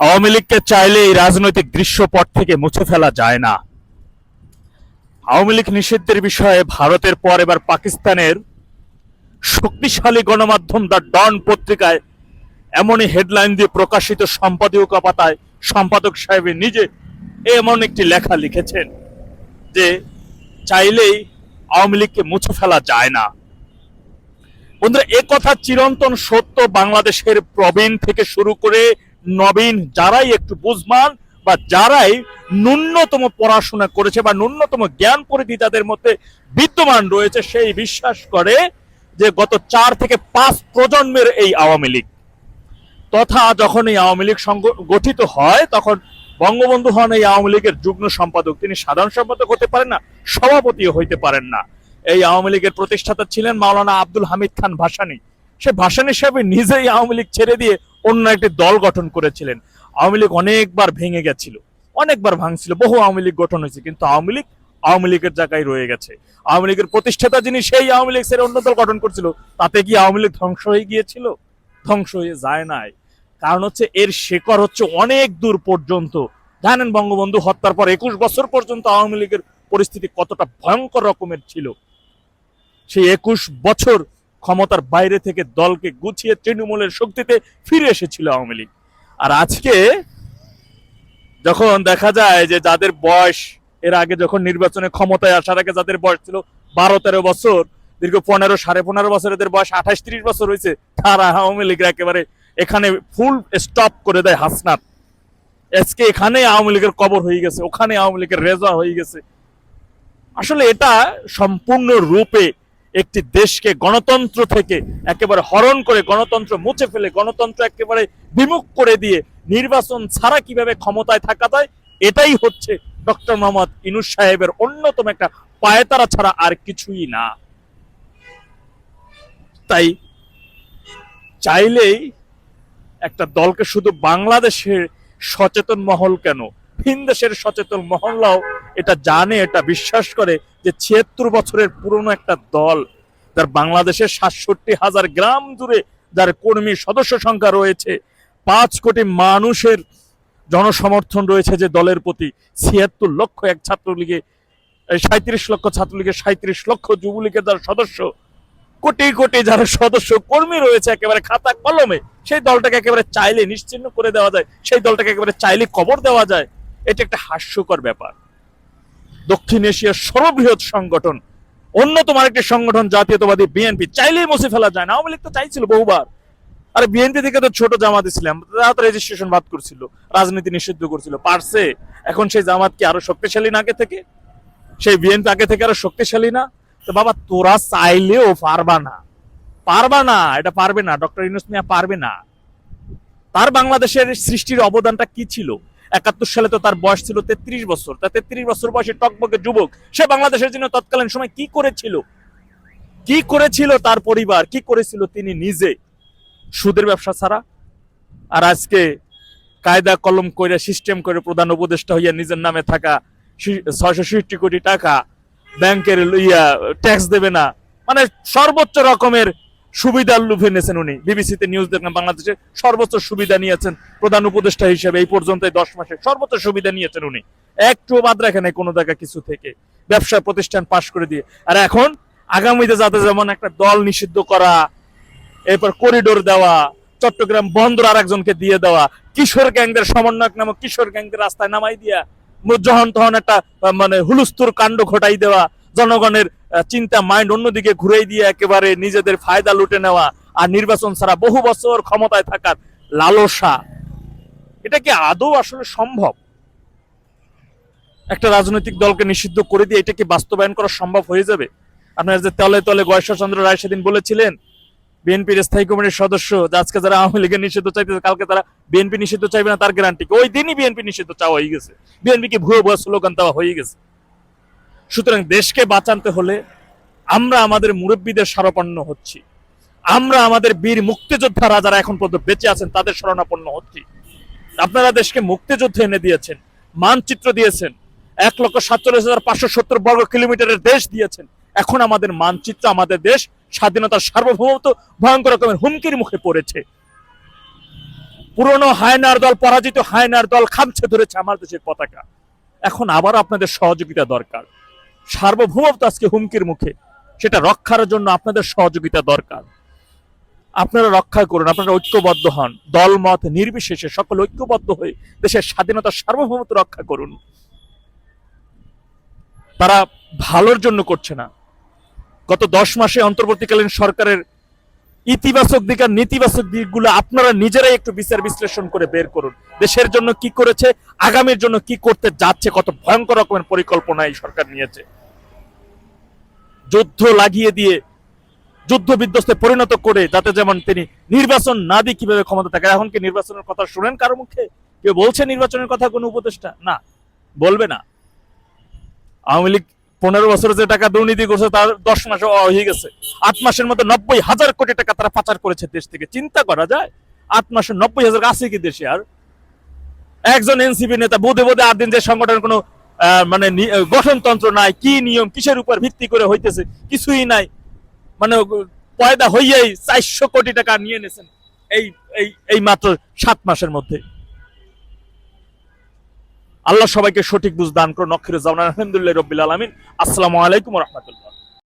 আওয়ামী লীগকে চাইলে এই রাজনৈতিক দৃশ্যপট থেকে মুছে ফেলা যায় না। আওয়ামী লীগ নিষিদ্ধের বিষয়ে ভারতের পর এবার পাকিস্তানের শক্তিশালী গণমাধ্যম দ্য ডন পত্রিকায় এমনই হেডলাইন দিয়ে প্রকাশিত সম্পাদক পাতায় সম্পাদক সাহেব নিজে এমন একটি লেখা লিখেছেন যে, চাইলেই আওয়ামী লীগকে মুছে ফেলা যায় না। বন্ধুরা কথা চিরন্তন সত্য। বাংলাদেশের প্রবীণ থেকে শুরু করে নবীন যারাই একটু বুঝমান বা যারাই ন্যূনতম পড়াশোনা করেছে বা ন্যূনতম জ্ঞান পরিধি তাদের মধ্যে বিদ্যমান রয়েছে, সেই বিশ্বাস করে যে গত চার থেকে পাঁচ প্রজন্মের এই আওয়ামী লীগ। তথা যখন এই আওয়ামী লীগ গঠিত হয়, তখন বঙ্গবন্ধু হন এই আওয়ামী লীগের যুগ্ম সম্পাদক। তিনি সাধারণ সম্পাদক হতে পারেন না, সভাপতিও হইতে পারেন না। এই আওয়ামী লীগের প্রতিষ্ঠাতা ছিলেন মাওলানা আব্দুল হামিদ খান ভাসানী। সে ভাসানী সাহেব নিজেই আওয়ামী লীগ ছেড়ে দিয়ে অন্য একটি দল গঠন করেছিলেন। আওয়ামী লীগ অনেকবার ভেঙে গেছিল, অনেকবার ভাঙছিল, বহু আওয়ামী লীগ গঠন হয়েছে, কিন্তু আওয়ামী লীগ আওয়ামী লীগের জায়গায় রয়ে গেছে। আওয়ামী লীগের প্রতিষ্ঠাতা যিনি সেই আওয়ামী লীগ ছেড়ে অন্য দল গঠন করছিল, তাতে কি আওয়ামী লীগ ধ্বংস হয়ে গিয়েছিল? ধ্বংস হয়ে যায় নাই। কারণ হচ্ছে এর শেকড় হচ্ছে অনেক দূর পর্যন্ত। জানেন বঙ্গবন্ধু, হত্যার পর একুশ বছর পর্যন্ত আওয়ামী লীগের পরিস্থিতি কতটা ভয়ঙ্কর রকমের ছিল। সেই একুশ বছর ক্ষমতার বাইরে থেকে দলকে গুছিয়ে তৃণমূলের শক্তিতে ফিরে এসেছিল আওয়ামী লীগ। আর আজকে যখন দেখা যায় যে যাদের বয়স, এর আগে যখন নির্বাচনে ক্ষমতায় আসার আগে যাদের বয়স ছিল বারো তেরো বছর, দীর্ঘ পনেরো, সাড়ে পনেরো বছর এদের বয়স আঠাশ ত্রিশ বছর হয়েছে, তারা আওয়ামী লীগের একেবারে এখানে ফুল স্টপ করে দেয় হাসনাত। আজকে এখানে আওয়ামী লীগের কবর হয়ে গেছে, ওখানে আওয়ামী লীগের রেজা হয়ে গেছে। আসলে এটা সম্পূর্ণ রূপে একটি দেশকে গণতন্ত্র থেকে একেবারে হরণ করে, গণতন্ত্র মুছে ফেলে, গণতন্ত্র একেবারে বিমুখ করে দিয়ে নির্বাচন ছাড়া কীভাবে ক্ষমতায় থাকা যায়, এটাই হচ্ছে ডক্টর মোহাম্মদ ইনুস সাহেবের অন্যতম একটা পায়তারা ছাড়া আর কিছুই না। তাই চাইলেই একটা দলকে শুধু বাংলাদেশের সচেতন মহল কেন, ভিন দেশের সচেতন মহল্লাও এটা জানে, এটা বিশ্বাস করে যে ছিয়াত্তর বছরের পুরনো একটা দল, যার বাংলাদেশের সাতষট্টি হাজার গ্রাম জুড়ে যার কর্মী সদস্য সংখ্যা রয়েছে, পাঁচ কোটি মানুষের জনসমর্থন রয়েছে যে দলের প্রতি। ছিয়াত্তর লক্ষ এক ছাত্রলীগে সাঁত্রিশ লক্ষ ছাত্রলীগের সাঁত্রিশ লক্ষ যুবলীগের যারা সদস্য, কোটি কোটি যারা সদস্য কর্মী রয়েছে একেবারে খাতা কলমে, সেই দলটাকে একেবারে চাইলে নিশ্চিহ্ন করে দেওয়া যায়, সেই দলটাকে একেবারে চাইলে কবর দেওয়া যায়। এটা একটা হাস্যকর ব্যাপার। দক্ষিণ এশিয়ার সর্ববৃহৎ সংগঠন, অন্যতম আরেকটি সংগঠন জাতীয়তাবাদী বিএনপি। চাইলেই মুছে ফেলা যায় না, আওয়ামী লীগ তো চাইছিল বহুবার। আরে বিএনপি থেকে তো ছোট জামাত ইসলাম, তারা তো রেজিস্ট্রেশন বাদ করছিল, রাজনীতি নিষিদ্ধ করছিল, পারছে। এখন সেই জামাত কি আরও শক্তিশালী না আগে থেকে? সেই বিএনপি আগে থেকে আরও শক্তিশালী না? তো বাবা, তোরা চাইলেও পারবা না। পারবা না, এটা পারবে না, ডক্টর ইউনুস মিয়া পারবে না। তার বাংলাদেশের সৃষ্টির অবদানটা কি ছিল? একাত্তর সালে তো তার বয়স ছিল তেত্রিশ বছর। তা তেত্রিশ বছর বয়সে টকবকে যুবক, সে বাংলাদেশের জন্য তৎকালীন সময় কি করেছিল? কি করেছিল তার পরিবার? কি করেছিল তিনি নিজে? সুদের ব্যবসা ছাড়া? আর আজকে কায়দা কলম করে সিস্টেম করে প্রধান উপদেষ্টা হইয়া নিজের নামে থাকা ছয়শো ষষ্টি কোটি টাকা ব্যাংকের ইয়া ট্যাক্স দেবে না। মানে সর্বোচ্চ রকমের সুবিধার লুভে নিয়েছেন উনি। বিবিসিতে নিউজ দেখলাম বাংলাদেশে সর্বোচ্চ সুবিধা নিয়েছেন প্রধান উপদেষ্টা হিসেবে এই পর্যন্ত দশ মাসে সর্বোচ্চ সুবিধা নিয়েছেন উনি। একটু বাদ রাখে নাই কোনো জায়গা কিছু থেকে। ব্যবসা প্রতিষ্ঠান পাশ করে দিয়ে। আর এখন আগামীতে যাতে যেমন একটা দল নিষিদ্ধ করা, এরপর করিডোর দেওয়া, চট্টগ্রাম বন্দর আর একজনকে দিয়ে দেওয়া, কিশোর গ্যাংদের সমন্বয়ক নামক কিশোর গ্যাংদের রাস্তায় নামাই দিয়া যখন তহন একটা মানে হুলুস্তুর কাণ্ড ঘটাই দেওয়া জনগণের চিন্তা, মাইন্ড অন্যদিকে ঘুরাই দিয়ে একেবারে নিজেদের ফায়দা লুটে নেওয়া আর নির্বাচন ছাড়া বহু বছর ক্ষমতায় থাকার লালসা। এটা কি আদৌ আসলে সম্ভব? একটা রাজনৈতিক দলকে নিষিদ্ধ করে দিয়ে এটা কি বাস্তবায়ন করা সম্ভব হয়ে যাবে? আপনার যে তলে তলে গয়েশ্বরচন্দ্র রায় সেদিন বলেছিলেন, বিএনপির স্থায়ী কমিটির সদস্য আজকে যারা আওয়ামী লীগের নিষিদ্ধ চাইতেছে, কালকে তারা বিএনপি নিষিদ্ধ চাইবে না, তার গ্যারান্টি ওই দিনই বিএনপি নিষিদ্ধ চাওয়া হয়ে গেছে। বিএনপি কে ভুয়ো ভুয়ো স্লোগান দেওয়া হয়ে গেছে। সুতরাং দেশকে বাঁচাতে হলে আমরা আমাদের মুরব্বীদের শরণাপন্ন হচ্ছি। আমরা আমাদের বীর মুক্তিযোদ্ধারা যারা এখন পর্যন্ত বেঁচে আছেন, তাদের শরণাপন্ন হচ্ছি। আপনারা দেশকে মুক্তিযুদ্ধে এনে দিয়েছেন, মানচিত্র দিয়েছেন, এক লক্ষ সাতচল্লিশ হাজার পাঁচশো সত্তর বর্গ কিলোমিটারের দেশ দিয়েছেন। এখন আমাদের মানচিত্র, আমাদের দেশ স্বাধীনতার সার্বভৌমত্ব ভয়ঙ্কর রকমের হুমকির মুখে পড়েছে। পুরনো হায়নার দল, পরাজিত হায়নার দল খামছে ধরেছে আমার দেশের পতাকা। এখন আবার আপনাদের সহযোগিতা দরকার। সার্বভৌমত্ব আজকে হুমকির মুখে, সেটা রক্ষার জন্য আপনাদের সহযোগিতা দরকার। আপনারা রক্ষা করুন, আপনারা ঐক্যবদ্ধ হন, দলমত নির্বিশেষে সকল ঐক্যবদ্ধ হয়ে দেশের স্বাধীনতা, সার্বভৌমত্ব রক্ষা করুন। তারা ভালোর জন্য করছে না। গত দশ মাসে অন্তর্বর্তীকালীন সরকারের ইতিবাচক দিক আর নেতিবাচক দিকগুলো আপনারা নিজেরাই একটু বিচার বিশ্লেষণ করে বের করুন। দেশের জন্য কি করেছে, আগামীর জন্য কি করতে যাচ্ছে, কত ভয়ঙ্কর রকমের পরিকল্পনা এই সরকার নিয়েছে। যুদ্ধ লাগিয়ে দিয়ে, যুদ্ধ বিধ্বস্তে পরিণত করে যাতে যেমন তিনি নির্বাচন না দিয়ে কীভাবে ক্ষমতা থাকে এখন কি নির্বাচনের কথা শুনেন কারও মুখে? কেউ বলছে নির্বাচনের কথা কোনো উপদেষ্টা? না, বলবে না। আওয়ামী লীগ পনেরো বছর যে টাকা দুর্নীতি করছে, তার দশ মাসে হয়ে গেছে। আট মাসের মধ্যে নব্বই হাজার কোটি টাকা তারা পাচার করেছে দেশ থেকে। চিন্তা করা যায়, আট মাসে নব্বই হাজার আছে কি দেশে আর? একজন এনসিপি নেতা বোধে বোধে আট দিন যে সংগঠনের কোনো মানে গঠনতন্ত্র নাই, কি নিয়ম, কিসের উপর ভিত্তি করে হইতেছে, কিছুই নাই। মানে পয়দা হইয়াই চারশো কোটি টাকা নিয়ে নিয়েছেন এই এই এই মাত্র সাত মাসের মধ্যে। আল্লাহ সবাইকে সঠিক বুঝ দান করুন। নক্ষির জামান আলহামদুলিল্লাহ রবিল আলমিন। আসসালামু আলাইকুম রহমতুল্লাহ।